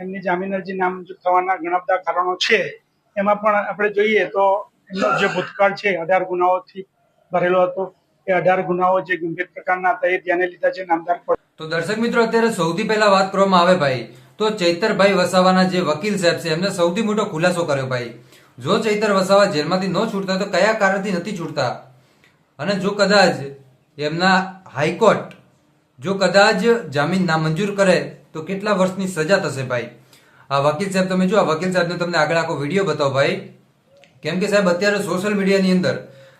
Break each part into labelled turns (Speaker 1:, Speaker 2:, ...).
Speaker 1: એમની જામીન અરજી નામંજૂર થવાના ઘણા બધા કારણો છે. એમાં પણ આપણે જોઈએ તો એમનો જે ભૂતકાળ છે, અઢાર ગુનાઓથી ભરેલો હતો. એ અઢાર ગુનાઓ જે ગંભીર પ્રકારના હતા, એ ધ્યાને લીધા છે નામદાર
Speaker 2: તો દર્શક મિત્રો, અત્યારે સૌથી પહેલા વાત કરવામાં આવે ભાઈ, તો ચૈતરભાઈ વસાવાના જે વકીલ સાહેબ છે, એમને સૌથી મોટો ખુલાસો કર્યો ભાઈ. જો ચૈતર વસાવા જેલમાંથી ન છૂટતા, તો કયા કારણથી નથી છૂટતા? અને જો કદાચ એમના હાઈકોર્ટ જો કદાચ જામીન નામંજૂર કરે, તો કેટલા વર્ષની સજા થશે ભાઈ? આ વકીલ સાહેબ, તમે જો આ વકીલ સાહેબનો તમને આગળ આખો વીડિયો બતાવો ભાઈ. કેમ કે સાહેબ, અત્યારે સોશિયલ મીડિયાની અંદર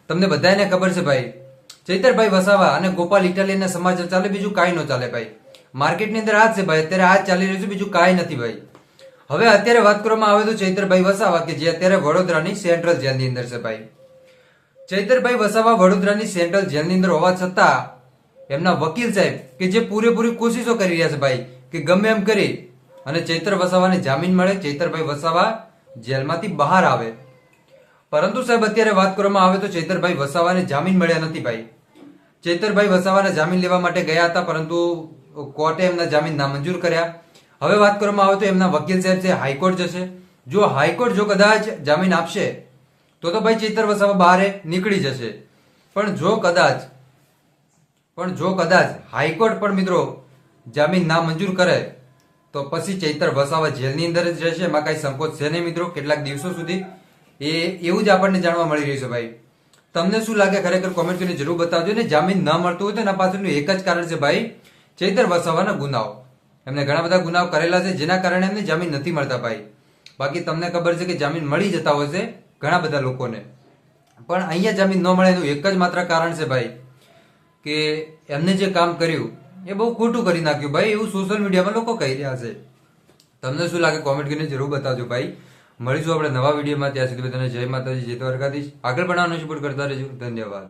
Speaker 2: તમને બધાને ખબર છે ભાઈ. ચૈતરભાઈ વસાવા અને ગોપાલ ઇટાલિયનના સમાચાર ચાલે, બીજું કાંઈ ન ચાલે ભાઈ. માર્કેટની અંદર આ છે ભાઈ, અત્યારે આ જ ચાલી રહ્યું છે, બીજું કાંઈ નથી ભાઈ. હવે અત્યારે વાત કરવામાં આવે તો ચૈતરભાઈ વસાવા કે જે અત્યારે વડોદરાની સેન્ટ્રલ જેલની અંદર છે ભાઈ. ચૈતરભાઈ વસાવા વડોદરાની સેન્ટ્રલ જેલની અંદર હોવા છતાં એમના વકીલ સાહેબ કે જે પૂરેપૂરી કોશિશો કરી રહ્યા છે ભાઈ, કે ગમે એમ કરી અને ચૈતર વસાવાને જામીન મળે, ચૈતરભાઈ વસાવા જેલમાંથી બહાર આવે. પરંતુ સાહેબ, અત્યારે વાત કરવામાં આવે તો ચૈતરભાઈ વસાવાને જામીન મળ્યા નથી ભાઈ. ચૈતરભાઈ વસાવાને જામીન લેવા માટે ગયા હતા, પરંતુ કોર્ટે એમના જામીન નામંજૂર કર્યા. હવે વાત કરવામાં આવે તો એમના વકીલ સાહેબ છે, હાઈકોર્ટ જશે. જો હાઈકોર્ટ જો કદાચ જામીન આપશે, તો તો ભાઈ ચૈતર વસાવા બહાર નીકળી જશે. પણ જો કદાચ પણ જો કદાચ હાઈકોર્ટ પણ મિત્રો જામીન ના મંજૂર કરે, તો પછી ચૈતર વસાવા જેલની અંદર જ રહેશે. એમાં કઈ સંકોચ છે નહીં મિત્રો. કેટલાક દિવસો સુધી એ એવું જ આપણને જાણવા મળી રહ્યું છે ભાઈ. તમને શું લાગે ખરેખર કોમેન્ટ કરીને જરૂર બતાવજો ને. જામીન ન મળતું હોય તો એના પાછળનું એક જ કારણ છે ભાઈ, ચૈતર વસાવાના ગુનાઓ. એમને ઘણા બધા ગુનાઓ કરેલા છે, જેના કારણે એમને જામીન નથી મળતા ભાઈ. બાકી તમને ખબર છે કે જામીન મળી જતા હોય છે ઘણા બધા લોકોને. પણ અહીંયા જામીન ન મળે એનું એક જ માત્ર કારણ છે ભાઈ કે એમને જે કામ કર્યું, એ બહુ ખોટું કરી નાખ્યું. ભાઈ, એવું સોશિયલ મીડિયામાં લોકો કહી રહ્યા છે. તમને શું લાગે? કોમેન્ટ કરીને જરૂર બતાવજો, ભાઈ. મળીશું આપણે નવા વિડીયોમાં ત્યાં સુધી બધાને જય માતાજી, જય દ્વારકાધીશ. આગળ પણ આનો સપોર્ટ કરતા રહેજો. ધન્યવાદ.